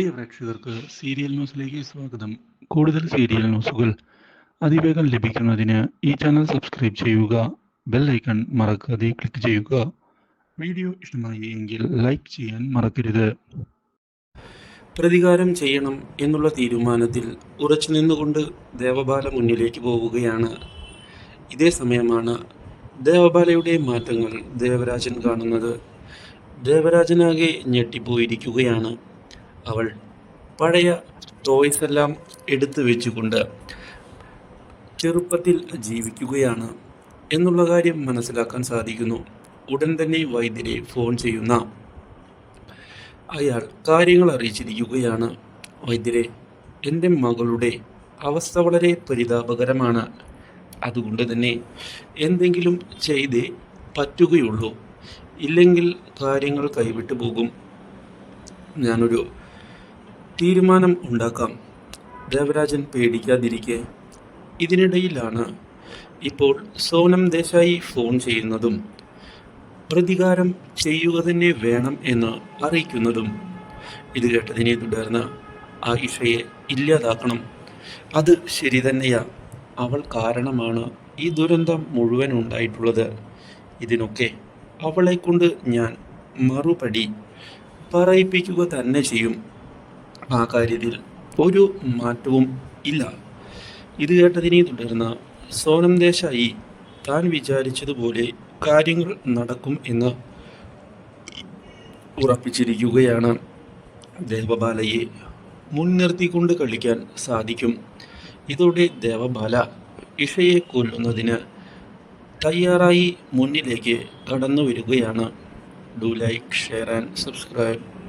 പ്രിയ പ്രേക്ഷകർക്ക് സീരിയൽ ന്യൂസിലേക്ക് സ്വാഗതം. കൂടുതൽ സീരിയൽ ന്യൂസുകൾ അതിവേഗം ലഭിക്കുന്നതിന് ഈ ചാനൽ സബ്സ്ക്രൈബ് ചെയ്യുക ബെൽ ഐക്കൺ മറക്കാതെ ക്ലിക്ക് ചെയ്യുക. വീഡിയോ ഇഷ്ടമായി എങ്കിൽ ലൈക്ക് ചെയ്യാൻ മറക്കരുത്. പ്രതികാരം ചെയ്യണം എന്നുള്ള തീരുമാനത്തിൽ ഉറച്ചു നിന്നുകൊണ്ട് ദേവബാല മുന്നിലേക്ക് പോവുകയാണ്. ഇതേ സമയമാണ് ദേവബാലയുടെ മാറ്റങ്ങൾ ദേവരാജൻ കാണുന്നത്. ദേവരാജനാകെ ഞെട്ടിപ്പോയിരിക്കുകയാണ്. അവൾ പഴയ ടോയ്സ് എല്ലാം എടുത്തു വെച്ചുകൊണ്ട് ചെറുപ്പത്തിൽ ജീവിക്കുകയാണ് എന്നുള്ള കാര്യം മനസ്സിലാക്കാൻ സാധിക്കുന്നു. ഉടൻ തന്നെ വൈദ്യരെ ഫോൺ ചെയ്യുന്ന അയാൾ കാര്യങ്ങൾ അറിയിച്ചിരിക്കുകയാണ്. വൈദ്യരെ എന്റെ മകളുടെ അവസ്ഥ വളരെ പരിതാപകരമാണ്. അതുകൊണ്ട് തന്നെ എന്തെങ്കിലും ചെയ്തേ പറ്റുകയുള്ളൂ. ഇല്ലെങ്കിൽ കാര്യങ്ങൾ കൈവിട്ടു പോകും. ഞാനൊരു തീരുമാനം ഉണ്ടാക്കാം. ദേവരാജൻ പേടിക്കാതിരിക്കെ. ഇതിനിടയിലാണ് ഇപ്പോൾ സോനം ദേശായി ഫോൺ ചെയ്യുന്നതും പ്രതികാരം ചെയ്യുക തന്നെ വേണം എന്ന് അറിയിക്കുന്നതും. ഇത് കേട്ടതിനെ തുടർന്ന് ആയിഷയെ ഇല്ലാതാക്കണം. അത് ശരി തന്നെയാ അവൾ കാരണമാണ് ഈ ദുരന്തം മുഴുവൻ ഉണ്ടായിട്ടുള്ളത്. ഇതിനൊക്കെ അവളെക്കൊണ്ട് ഞാൻ മറുപടി പറയിപ്പിക്കുക തന്നെ ചെയ്യും. ആ കാര്യത്തിൽ ഒരു മാറ്റവും ഇല്ല. ഇത് കേട്ടതിനെ തുടർന്ന് സോനം ദേശായി താൻ വിചാരിച്ചതുപോലെ കാര്യങ്ങൾ നടക്കും എന്ന് ഉറപ്പിച്ചിരിക്കുകയാണ്. ദേവബാലയെ മുൻനിർത്തിക്കൊണ്ട് കളിക്കാൻ സാധിക്കും. ഇതോടെ ദേവബാല ഇഷയെ കൊല്ലുന്നതിന് തയ്യാറായി മുന്നിലേക്ക് കടന്നു വരികയാണ് do like share and subscribe.